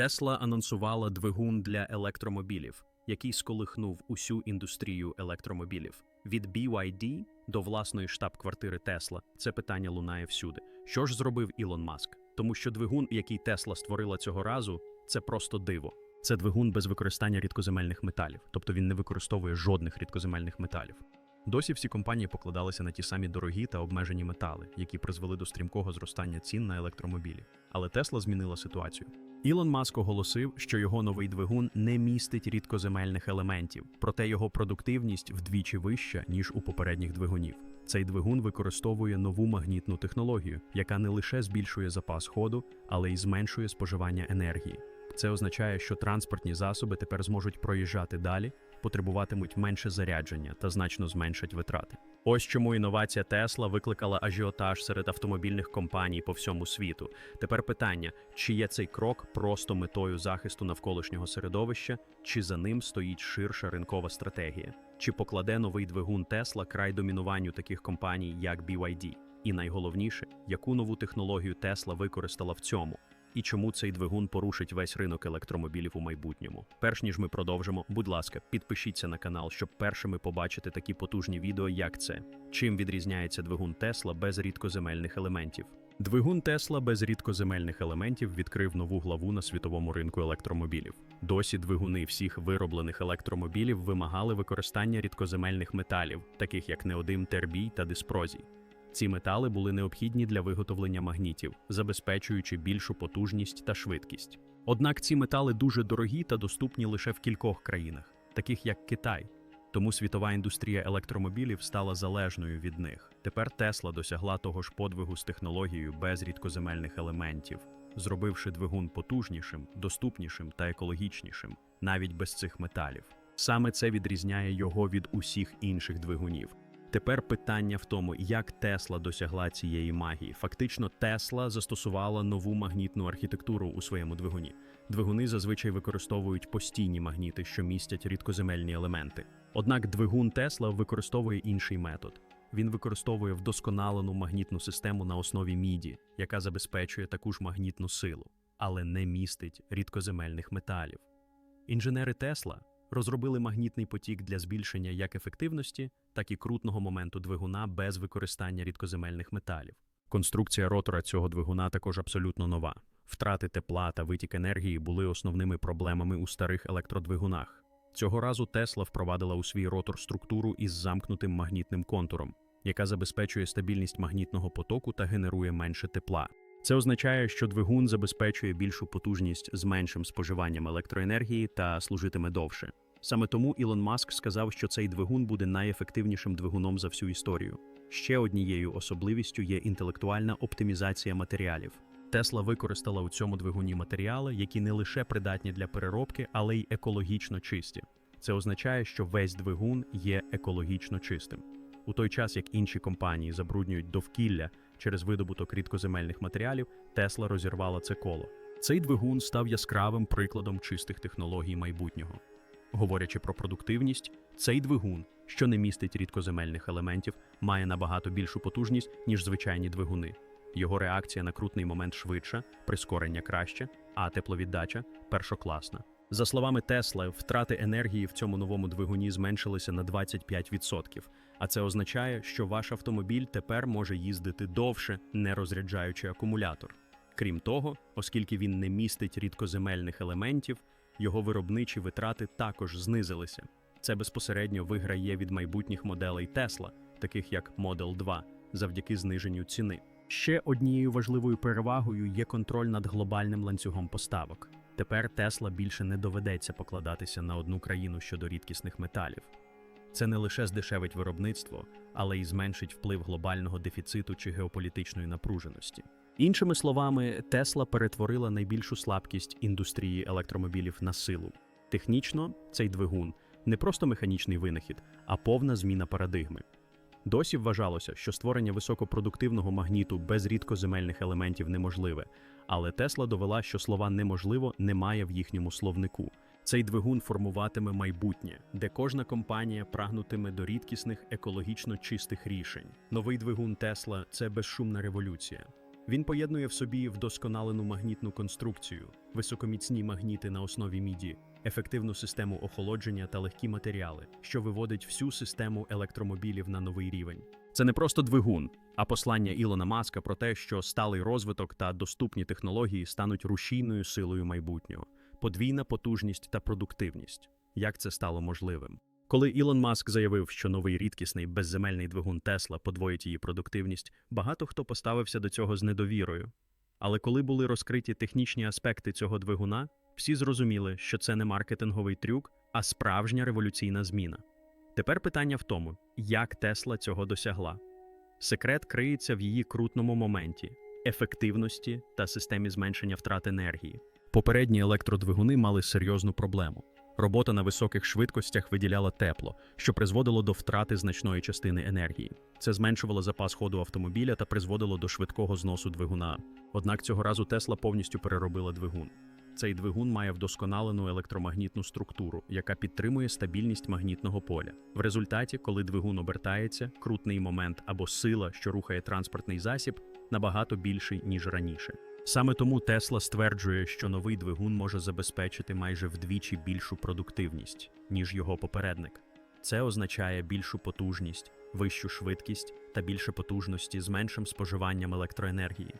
Тесла анонсувала двигун для електромобілів, який сколихнув усю індустрію електромобілів. Від BYD до власної штаб-квартири Тесла це питання лунає всюди. Що ж зробив Ілон Маск? Тому що двигун, який Тесла створила цього разу, це просто диво. Це двигун без використання рідкоземельних металів, тобто він не використовує жодних рідкоземельних металів. Досі всі компанії покладалися на ті самі дорогі та обмежені метали, які призвели до стрімкого зростання цін на електромобілі. Але Тесла змінила ситуацію. Ілон Маск оголосив, що його новий двигун не містить рідкоземельних елементів, проте його продуктивність вдвічі вища, ніж у попередніх двигунів. Цей двигун використовує нову магнітну технологію, яка не лише збільшує запас ходу, але й зменшує споживання енергії. Це означає, що транспортні засоби тепер зможуть проїжджати далі, потребуватимуть менше зарядження та значно зменшать витрати. Ось чому інновація Тесла викликала ажіотаж серед автомобільних компаній по всьому світу. Тепер питання: чи є цей крок просто метою захисту навколишнього середовища, чи за ним стоїть ширша ринкова стратегія? Чи покладе новий двигун Тесла край домінуванню таких компаній, як BYD? І найголовніше, яку нову технологію Тесла використала в цьому? І чому цей двигун порушить весь ринок електромобілів у майбутньому? Перш ніж ми продовжимо, будь ласка, підпишіться на канал, щоб першими побачити такі потужні відео, як це. Чим відрізняється двигун Тесла без рідкоземельних елементів? Двигун Тесла без рідкоземельних елементів відкрив нову главу на світовому ринку електромобілів. Досі двигуни всіх вироблених електромобілів вимагали використання рідкоземельних металів, таких як неодим, тербій та диспрозій. Ці метали були необхідні для виготовлення магнітів, забезпечуючи більшу потужність та швидкість. Однак ці метали дуже дорогі та доступні лише в кількох країнах, таких як Китай. Тому світова індустрія електромобілів стала залежною від них. Тепер Тесла досягла того ж подвигу з технологією без рідкоземельних елементів, зробивши двигун потужнішим, доступнішим та екологічнішим, навіть без цих металів. Саме це відрізняє його від усіх інших двигунів. Тепер питання в тому, як Тесла досягла цієї магії. Фактично, Тесла застосувала нову магнітну архітектуру у своєму двигуні. Двигуни зазвичай використовують постійні магніти, що містять рідкоземельні елементи. Однак двигун Тесла використовує інший метод. Він використовує вдосконалену магнітну систему на основі міді, яка забезпечує таку ж магнітну силу, але не містить рідкоземельних металів. Інженери Тесла розробили магнітний потік для збільшення як ефективності, так і крутного моменту двигуна без використання рідкоземельних металів. Конструкція ротора цього двигуна також абсолютно нова. Втрати тепла та витік енергії були основними проблемами у старих електродвигунах. Цього разу Тесла впровадила у свій ротор структуру із замкнутим магнітним контуром, яка забезпечує стабільність магнітного потоку та генерує менше тепла. Це означає, що двигун забезпечує більшу потужність з меншим споживанням електроенергії та служитиме довше. Саме тому Ілон Маск сказав, що цей двигун буде найефективнішим двигуном за всю історію. Ще однією особливістю є інтелектуальна оптимізація матеріалів. Тесла використала у цьому двигуні матеріали, які не лише придатні для переробки, але й екологічно чисті. Це означає, що весь двигун є екологічно чистим. У той час, як інші компанії забруднюють довкілля через видобуток рідкоземельних матеріалів, Тесла розірвала це коло. Цей двигун став яскравим прикладом чистих технологій майбутнього. Говорячи про продуктивність, цей двигун, що не містить рідкоземельних елементів, має набагато більшу потужність, ніж звичайні двигуни. Його реакція на крутний момент швидша, прискорення краще, а тепловіддача першокласна. За словами Тесла, втрати енергії в цьому новому двигуні зменшилися на 25%, а це означає, що ваш автомобіль тепер може їздити довше, не розряджаючи акумулятор. Крім того, оскільки він не містить рідкоземельних елементів, його виробничі витрати також знизилися. Це безпосередньо виграє від майбутніх моделей Тесла, таких як Model 2, завдяки зниженню ціни. Ще однією важливою перевагою є контроль над глобальним ланцюгом поставок. Тепер Тесла більше не доведеться покладатися на одну країну щодо рідкісних металів. Це не лише здешевить виробництво, але й зменшить вплив глобального дефіциту чи геополітичної напруженості. Іншими словами, Тесла перетворила найбільшу слабкість індустрії електромобілів на силу. Технічно, цей двигун не просто механічний винахід, а повна зміна парадигми. Досі вважалося, що створення високопродуктивного магніту без рідкоземельних елементів неможливе, але Тесла довела, що слова неможливо немає в їхньому словнику. Цей двигун формуватиме майбутнє, де кожна компанія прагнутиме до рідкісних екологічно чистих рішень. Новий двигун Тесла це безшумна революція. Він поєднує в собі вдосконалену магнітну конструкцію, високоміцні магніти на основі міді, ефективну систему охолодження та легкі матеріали, що виводить всю систему електромобілів на новий рівень. Це не просто двигун, а послання Ілона Маска про те, що сталий розвиток та доступні технології стануть рушійною силою майбутнього, подвійна потужність та продуктивність. Як це стало можливим? Коли Ілон Маск заявив, що новий рідкісний безземельний двигун Тесла подвоїть її продуктивність, багато хто поставився до цього з недовірою. Але коли були розкриті технічні аспекти цього двигуна, всі зрозуміли, що це не маркетинговий трюк, а справжня революційна зміна. Тепер питання в тому, як Тесла цього досягла. Секрет криється в її крутному моменті ефективності та системі зменшення втрат енергії. Попередні електродвигуни мали серйозну проблему. Робота на високих швидкостях виділяла тепло, що призводило до втрати значної частини енергії. Це зменшувало запас ходу автомобіля та призводило до швидкого зносу двигуна. Однак цього разу Тесла повністю переробила двигун. Цей двигун має вдосконалену електромагнітну структуру, яка підтримує стабільність магнітного поля. В результаті, коли двигун обертається, крутний момент або сила, що рухає транспортний засіб, набагато більший ніж раніше. Саме тому Тесла стверджує, що новий двигун може забезпечити майже вдвічі більшу продуктивність, ніж його попередник. Це означає більшу потужність, вищу швидкість та більше потужності з меншим споживанням електроенергії.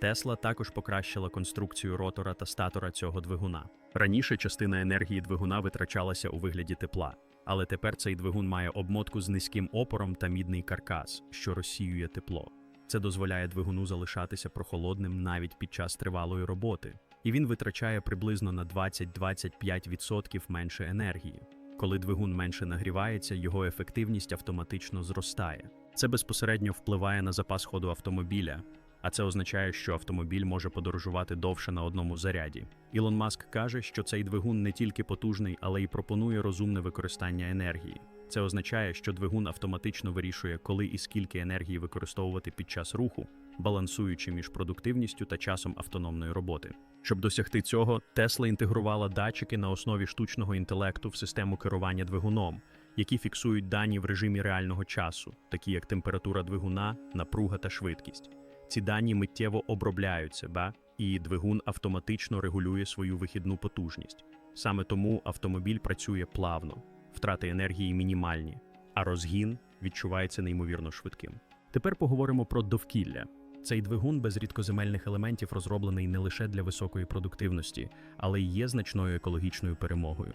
Тесла також покращила конструкцію ротора та статора цього двигуна. Раніше частина енергії двигуна витрачалася у вигляді тепла, але тепер цей двигун має обмотку з низьким опором та мідний каркас, що розсіює тепло. Це дозволяє двигуну залишатися прохолодним навіть під час тривалої роботи, і він витрачає приблизно на 20-25% менше енергії. Коли двигун менше нагрівається, його ефективність автоматично зростає. Це безпосередньо впливає на запас ходу автомобіля, а це означає, що автомобіль може подорожувати довше на одному заряді. Ілон Маск каже, що цей двигун не тільки потужний, але й пропонує розумне використання енергії. Це означає, що двигун автоматично вирішує, коли і скільки енергії використовувати під час руху, балансуючи між продуктивністю та часом автономної роботи. Щоб досягти цього, Тесла інтегрувала датчики на основі штучного інтелекту в систему керування двигуном, які фіксують дані в режимі реального часу, такі як температура двигуна, напруга та швидкість. Ці дані миттєво обробляються, ба, і двигун автоматично регулює свою вихідну потужність. Саме тому автомобіль працює плавно, втрати енергії мінімальні, а розгін відчувається неймовірно швидким. Тепер поговоримо про довкілля. Цей двигун без рідкоземельних елементів розроблений не лише для високої продуктивності, але й є значною екологічною перемогою.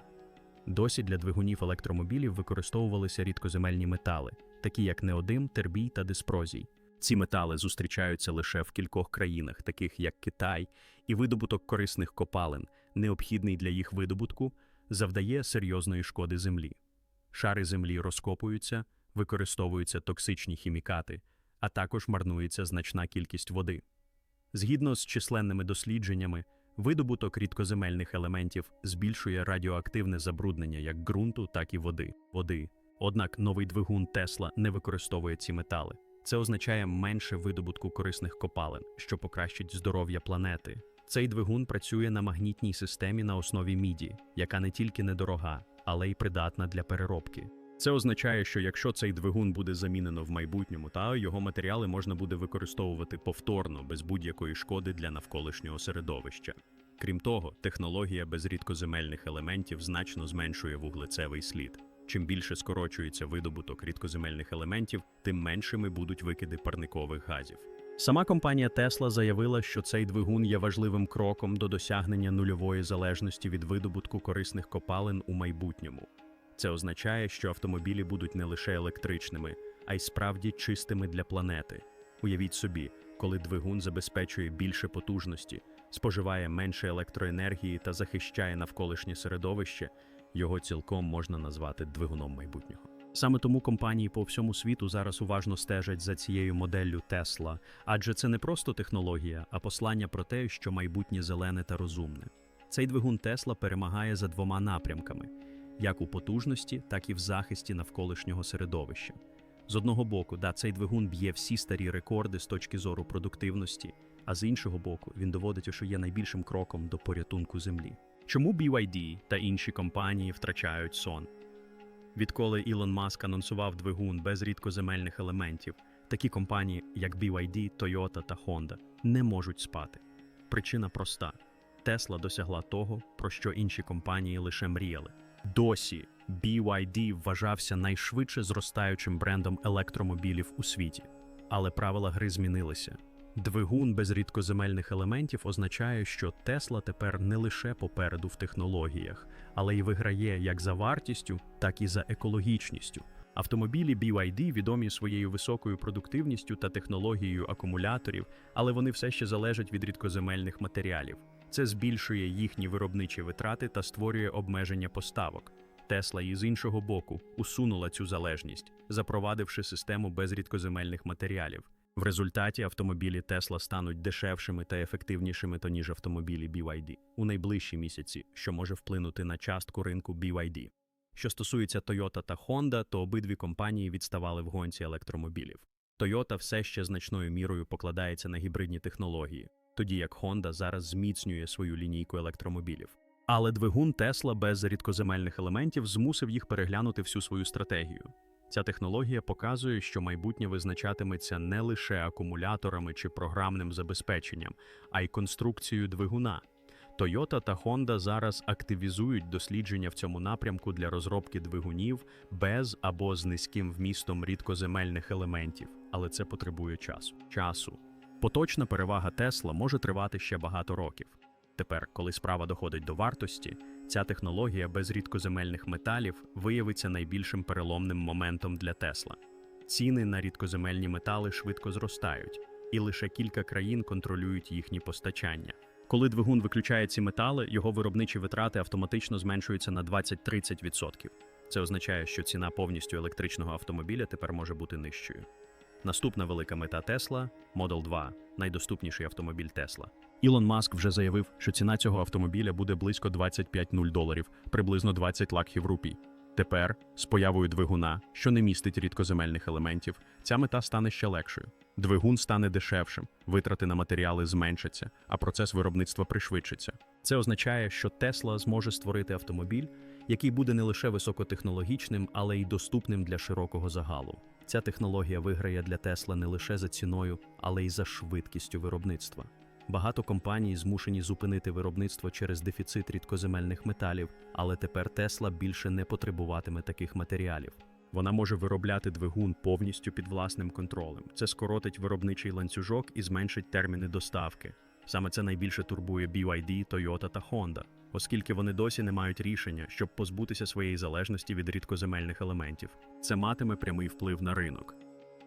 Досі для двигунів електромобілів використовувалися рідкоземельні метали, такі як неодим, тербій та диспрозій. Ці метали зустрічаються лише в кількох країнах, таких як Китай, і видобуток корисних копалин, необхідний для їх видобутку, завдає серйозної шкоди землі. Шари землі розкопуються, використовуються токсичні хімікати, а також марнується значна кількість води. Згідно з численними дослідженнями, видобуток рідкоземельних елементів збільшує радіоактивне забруднення як ґрунту, так і води. води. Однак новий двигун Тесла не використовує ці метали. Це означає менше видобутку корисних копалин, що покращить здоров'я планети. Цей двигун працює на магнітній системі на основі міді, яка не тільки недорога, але й придатна для переробки. Це означає, що якщо цей двигун буде замінено в майбутньому, та його матеріали можна буде використовувати повторно без будь-якої шкоди для навколишнього середовища. Крім того, технологія без рідкоземельних елементів значно зменшує вуглецевий слід. Чим більше скорочується видобуток рідкоземельних елементів, тим меншими будуть викиди парникових газів. Сама компанія Tesla заявила, що цей двигун є важливим кроком до досягнення нульової залежності від видобутку корисних копалин у майбутньому. Це означає, що автомобілі будуть не лише електричними, а й справді чистими для планети. Уявіть собі, коли двигун забезпечує більше потужності, споживає менше електроенергії та захищає навколишнє середовище, його цілком можна назвати двигуном майбутнього. Саме тому компанії по всьому світу зараз уважно стежать за цією моделлю Тесла, адже це не просто технологія, а послання про те, що майбутнє зелене та розумне. Цей двигун Тесла перемагає за двома напрямками: як у потужності, так і в захисті навколишнього середовища. З одного боку, да, цей двигун б'є всі старі рекорди з точки зору продуктивності, а з іншого боку, він доводить, що є найбільшим кроком до порятунку землі. Чому BYD та інші компанії втрачають сон? Відколи Ілон Маск анонсував двигун без рідкоземельних елементів, такі компанії, як BYD, Toyota та Honda, не можуть спати. Причина проста: Тесла досягла того, про що інші компанії лише мріяли. Досі BYD вважався найшвидше зростаючим брендом електромобілів у світі. Але правила гри змінилися. Двигун без рідкоземельних елементів означає, що Тесла тепер не лише попереду в технологіях, але й виграє як за вартістю, так і за екологічністю. Автомобілі BYD відомі своєю високою продуктивністю та технологією акумуляторів, але вони все ще залежать від рідкоземельних матеріалів. Це збільшує їхні виробничі витрати та створює обмеження поставок. Тесла із іншого боку усунула цю залежність, запровадивши систему без рідкоземельних матеріалів. В результаті автомобілі Тесла стануть дешевшими та ефективнішими то ніж автомобілі BYD у найближчі місяці, що може вплинути на частку ринку BYD. Що стосується Toyota та Honda, то обидві компанії відставали в гонці електромобілів. Toyota все ще значною мірою покладається на гібридні технології, тоді як Honda зараз зміцнює свою лінійку електромобілів. Але двигун Тесла без рідкоземельних елементів змусив їх переглянути всю свою стратегію. Ця технологія показує, що майбутнє визначатиметься не лише акумуляторами чи програмним забезпеченням, а й конструкцією двигуна. Toyota та Honda зараз активізують дослідження в цьому напрямку для розробки двигунів без або з низьким вмістом рідкоземельних елементів, але це потребує часу. Часу. Поточна перевага Тесла може тривати ще багато років. Тепер, коли справа доходить до вартості, ця технологія без рідкоземельних металів виявиться найбільшим переломним моментом для Тесла. Ціни на рідкоземельні метали швидко зростають, і лише кілька країн контролюють їхні постачання. Коли двигун виключає ці метали, його виробничі витрати автоматично зменшуються на 20-30%. Це означає, що ціна повністю електричного автомобіля тепер може бути нижчою. Наступна велика мета Тесла Model 2 найдоступніший автомобіль Тесла. Ілон Маск вже заявив, що ціна цього автомобіля буде близько 25 нуль доларів, приблизно 20 лакхів рупій. Тепер, з появою двигуна, що не містить рідкоземельних елементів, ця мета стане ще легшою. Двигун стане дешевшим, витрати на матеріали зменшаться, а процес виробництва пришвидшиться. Це означає, що Тесла зможе створити автомобіль, який буде не лише високотехнологічним, але й доступним для широкого загалу. Ця технологія виграє для Тесла не лише за ціною, але й за швидкістю виробництва. Багато компаній змушені зупинити виробництво через дефіцит рідкоземельних металів, але тепер Тесла більше не потребуватиме таких матеріалів. Вона може виробляти двигун повністю під власним контролем. Це скоротить виробничий ланцюжок і зменшить терміни доставки. Саме це найбільше турбує BYD, Toyota та Honda, оскільки вони досі не мають рішення, щоб позбутися своєї залежності від рідкоземельних елементів. Це матиме прямий вплив на ринок.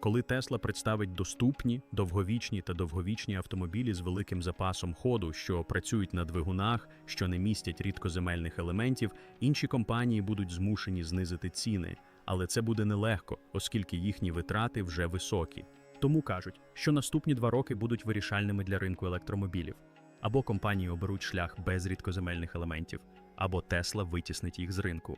Коли Тесла представить доступні, довговічні та довговічні автомобілі з великим запасом ходу, що працюють на двигунах, що не містять рідкоземельних елементів, інші компанії будуть змушені знизити ціни, але це буде нелегко, оскільки їхні витрати вже високі. Тому кажуть, що наступні два роки будуть вирішальними для ринку електромобілів. Або компанії оберуть шлях без рідкоземельних елементів, або Тесла витіснить їх з ринку.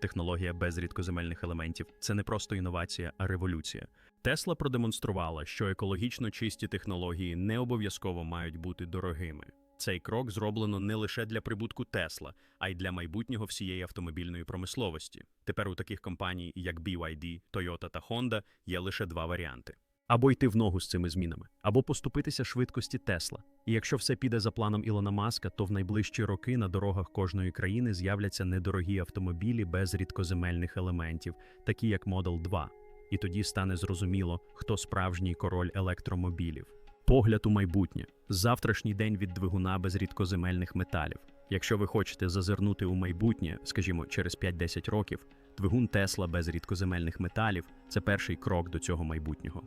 Технологія без рідкоземельних елементів це не просто інновація, а революція. Тесла продемонструвала, що екологічно чисті технології не обов'язково мають бути дорогими. Цей крок зроблено не лише для прибутку Тесла, а й для майбутнього всієї автомобільної промисловості. Тепер у таких компаній, як BYD, Toyota та Honda, є лише два варіанти: або йти в ногу з цими змінами, або поступитися швидкості Тесла. І якщо все піде за планом Ілона Маска, то в найближчі роки на дорогах кожної країни з'являться недорогі автомобілі без рідкоземельних елементів, такі як Model 2. І тоді стане зрозуміло, хто справжній король електромобілів. Погляд у майбутнє завтрашній день від двигуна без рідкоземельних металів. Якщо ви хочете зазирнути у майбутнє, скажімо, через 5-10 років, двигун Тесла без рідкоземельних металів це перший крок до цього майбутнього.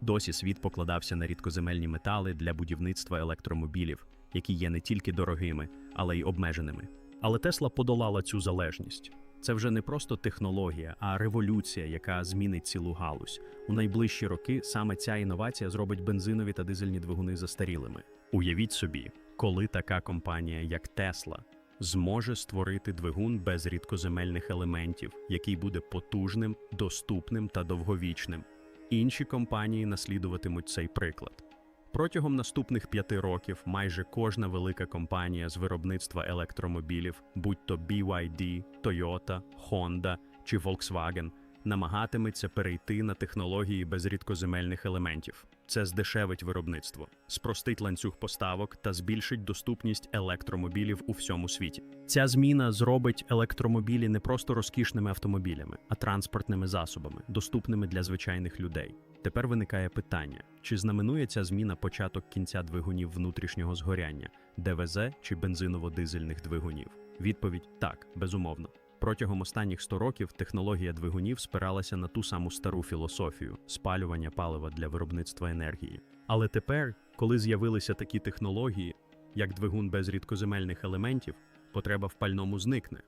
Досі світ покладався на рідкоземельні метали для будівництва електромобілів, які є не тільки дорогими, але й обмеженими. Але Тесла подолала цю залежність. Це вже не просто технологія, а революція, яка змінить цілу галузь. У найближчі роки саме ця інновація зробить бензинові та дизельні двигуни застарілими. Уявіть собі, коли така компанія, як Тесла, зможе створити двигун без рідкоземельних елементів, який буде потужним, доступним та довговічним. Інші компанії наслідуватимуть цей приклад. Протягом наступних п'яти років майже кожна велика компанія з виробництва електромобілів, будь то BYD, Toyota, Honda чи Volkswagen, намагатиметься перейти на технології без рідкоземельних елементів. Це здешевить виробництво, спростить ланцюг поставок та збільшить доступність електромобілів у всьому світі. Ця зміна зробить електромобілі не просто розкішними автомобілями, а транспортними засобами, доступними для звичайних людей. Тепер виникає питання: чи знаменує ця зміна початок кінця двигунів внутрішнього згоряння, ДВЗ чи бензиново-дизельних двигунів? Відповідь так, безумовно. Протягом останніх 100 років технологія двигунів спиралася на ту саму стару філософію спалювання палива для виробництва енергії. Але тепер, коли з'явилися такі технології, як двигун без рідкоземельних елементів, потреба в пальному зникне.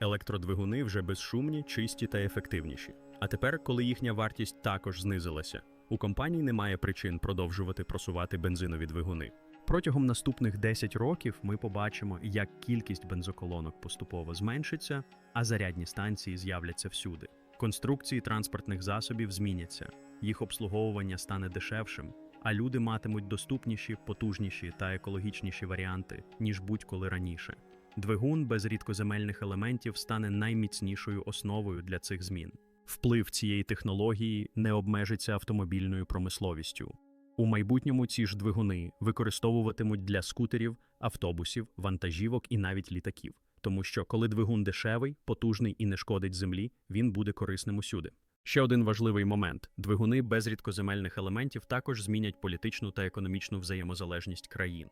Електродвигуни вже безшумні, чисті та ефективніші. А тепер, коли їхня вартість також знизилася, у компаній немає причин продовжувати просувати бензинові двигуни. Протягом наступних 10 років ми побачимо, як кількість бензоколонок поступово зменшиться, а зарядні станції з'являться всюди. Конструкції транспортних засобів зміняться, їх обслуговування стане дешевшим, а люди матимуть доступніші, потужніші та екологічніші варіанти, ніж будь-коли раніше. Двигун без рідкоземельних елементів стане найміцнішою основою для цих змін. Вплив цієї технології не обмежиться автомобільною промисловістю. У майбутньому ці ж двигуни використовуватимуть для скутерів, автобусів, вантажівок і навіть літаків. Тому що, коли двигун дешевий, потужний і не шкодить землі, він буде корисним усюди. Ще один важливий момент: двигуни без рідкоземельних елементів також змінять політичну та економічну взаємозалежність країн.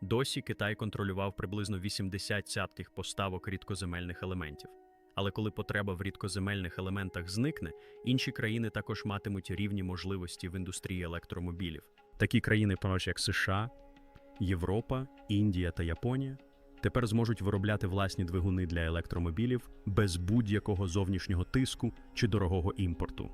Досі Китай контролював приблизно 80 цятких поставок рідкоземельних елементів. Але коли потреба в рідкоземельних елементах зникне, інші країни також матимуть рівні можливості в індустрії електромобілів. Такі країни, поруч як США, Європа, Індія та Японія, тепер зможуть виробляти власні двигуни для електромобілів без будь-якого зовнішнього тиску чи дорогого імпорту.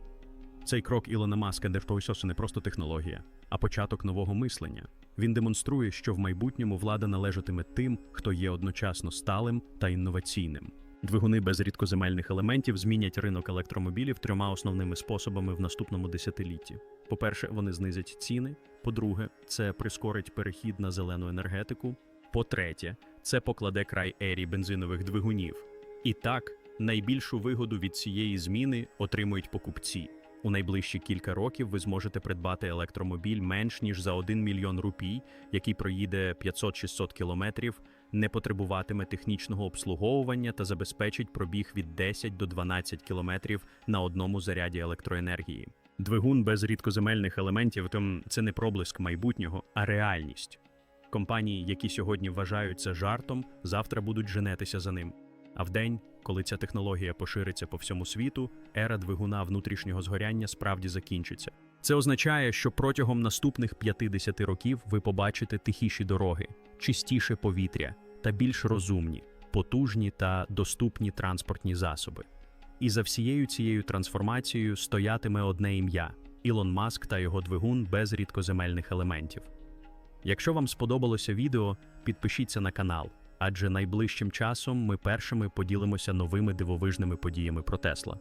Цей крок Ілона Маска Дертойсосу не просто технологія, а початок нового мислення. Він демонструє, що в майбутньому влада належатиме тим, хто є одночасно сталим та інноваційним. Двигуни без рідкоземельних елементів змінять ринок електромобілів трьома основними способами в наступному десятилітті. По-перше, вони знизять ціни. По-друге, це прискорить перехід на зелену енергетику. По-третє, це покладе край ері бензинових двигунів. І так, найбільшу вигоду від цієї зміни отримують покупці. У найближчі кілька років ви зможете придбати електромобіль менш ніж за 1 мільйон рупій, який проїде 500-600 кілометрів, не потребуватиме технічного обслуговування та забезпечить пробіг від 10 до 12 кілометрів на одному заряді електроенергії. Двигун без рідкоземельних елементів тим це не проблиск майбутнього, а реальність. Компанії, які сьогодні вважають це жартом, завтра будуть женетися за ним. А вдень, коли ця технологія пошириться по всьому світу, ера двигуна внутрішнього згоряння справді закінчиться. Це означає, що протягом наступних 50 років ви побачите тихіші дороги, чистіше повітря та більш розумні, потужні та доступні транспортні засоби. І за всією цією трансформацією стоятиме одне ім'я Ілон Маск та його двигун без рідкоземельних елементів. Якщо вам сподобалося відео, підпишіться на канал, адже найближчим часом ми першими поділимося новими дивовижними подіями про Тесла.